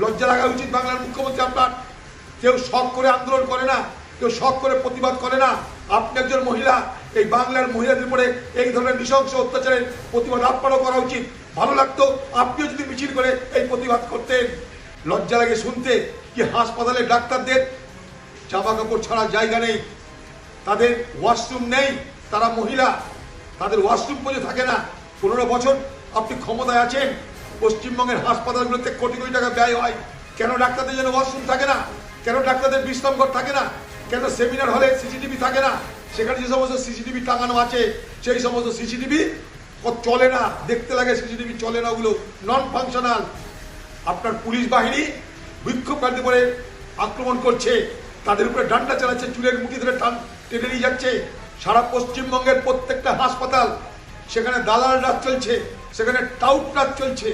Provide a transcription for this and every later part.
লজ্জা লাগা উচিত বাংলার মুখ্যমন্ত্রী আপনার। কেউ শখ করে আন্দোলন করে না, কেউ শখ করে প্রতিবাদ করে না। আপনি একজন মহিলা, এই বাংলার মহিলাদের উপরে এই ধরনের নৃশংস অত্যাচারের প্রতিবাদ আপনারও করা উচিত। ভালো লাগতো আপনিও যদি মিছিল করে এই প্রতিবাদ করতেন। লজ্জা লাগে শুনতে কি হাসপাতালে ডাক্তারদের জামা কাপড় ছাড়া জায়গা নেই। তাদের ওয়াশরুম নেই, তারা মহিলা। তাদের ওয়াশরুম পর্যন্ত থাকে না। পনেরো বছর আপনি ক্ষমতায় আছেন পশ্চিমবঙ্গের হাসপাতালগুলোতে কোটি কোটি টাকা ব্যয় হয়। কেন ডাক্তারদের জন্য ওয়াশরুম থাকে না? কেন ডাক্তারদের বিশ্রামঘর থাকে না? কেন সেমিনার হলে সিসিটিভি থাকে না? সেখানে যে সমস্ত সিসিটিভি টাঙানো আছে, সেই সমস্ত সিসিটিভি চলে না। দেখতে লাগে সিসিটিভি চলে না ওগুলো। নন ফাংশনাল আপনার পুলিশ বাহিনী বিক্ষোভকারী করে আক্রমণ করছে। তাদের উপরে ডান্ডা চালাচ্ছে, চুলের মুঠি ধরে টান টেনে নিয়ে যাচ্ছে। সারা পশ্চিমবঙ্গের প্রত্যেকটা হাসপাতাল, সেখানে দালাল রাজ চলছে। সেখানে টাউট রাজ চলছে।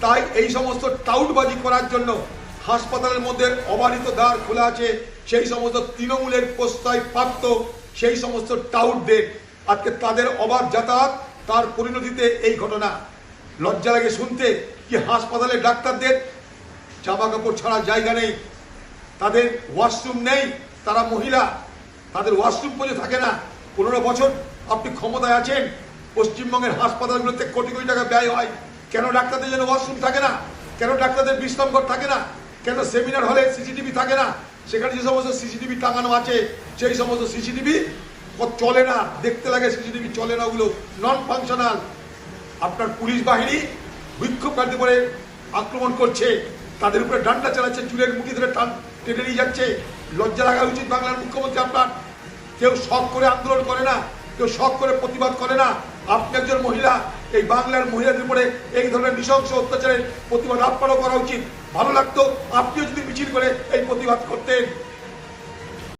তাই এই সমস্ত টাউটবাজি করার জন্য হাসপাতালের মধ্যে অবারিত দ্বার খোলা আছে। সেই সমস্ত তৃণমূলের প্রস্তায় প্রাপ্ত সেই সমস্ত টাউটদের। আজকে তাদের অবাধ যাতায়াত, তার পরিণতিতে এই ঘটনা। লজ্জা লাগে শুনতে কি হাসপাতালে ডাক্তারদের জামা কাপড় ছাড়া জায়গা নেই। তাদের ওয়াশরুম নেই, তারা মহিলা। তাদের ওয়াশরুম পর্যন্ত থাকে না। পনেরো বছর আপনি ক্ষমতায় আছেন পশ্চিমবঙ্গের হাসপাতালগুলোতে কোটি কোটি টাকা ব্যয় হয়। কেন ডাক্তারদের যেন ওয়াশরুম থাকে না? কেন ডাক্তারদের বিশ্রামঘর থাকে না? কেন সেমিনার হলে সিসিটিভি থাকে না? সেখানে যে সমস্ত সিসিটিভি টাঙানো আছে, সেই সমস্ত সিসিটিভি চলে না। দেখতে লাগে সিসিটিভি চলে না ওগুলো। নন ফাংশনাল আপনার পুলিশ বাহিনী বিক্ষোভকারী করে আক্রমণ করছে। তাদের উপরে ডান্ডা চালাচ্ছে, চুলের মুঠি ধরে টান টেনে নিয়ে যাচ্ছে। লজ্জা লাগা উচিত বাংলার মুখ্যমন্ত্রী আপনার। কেউ শখ করে আন্দোলন করে না। কেউ শখ করে প্রতিবাদ করে না? আপনি একজন মহিলা, এই বাংলার মহিলাদের উপরে এই ধরনের নৃশংস অত্যাচারের প্রতিবাদ আপনারও করা উচিত। ভালো লাগতো আপনিও যদি মিছিল করে এই প্রতিবাদ করতেন।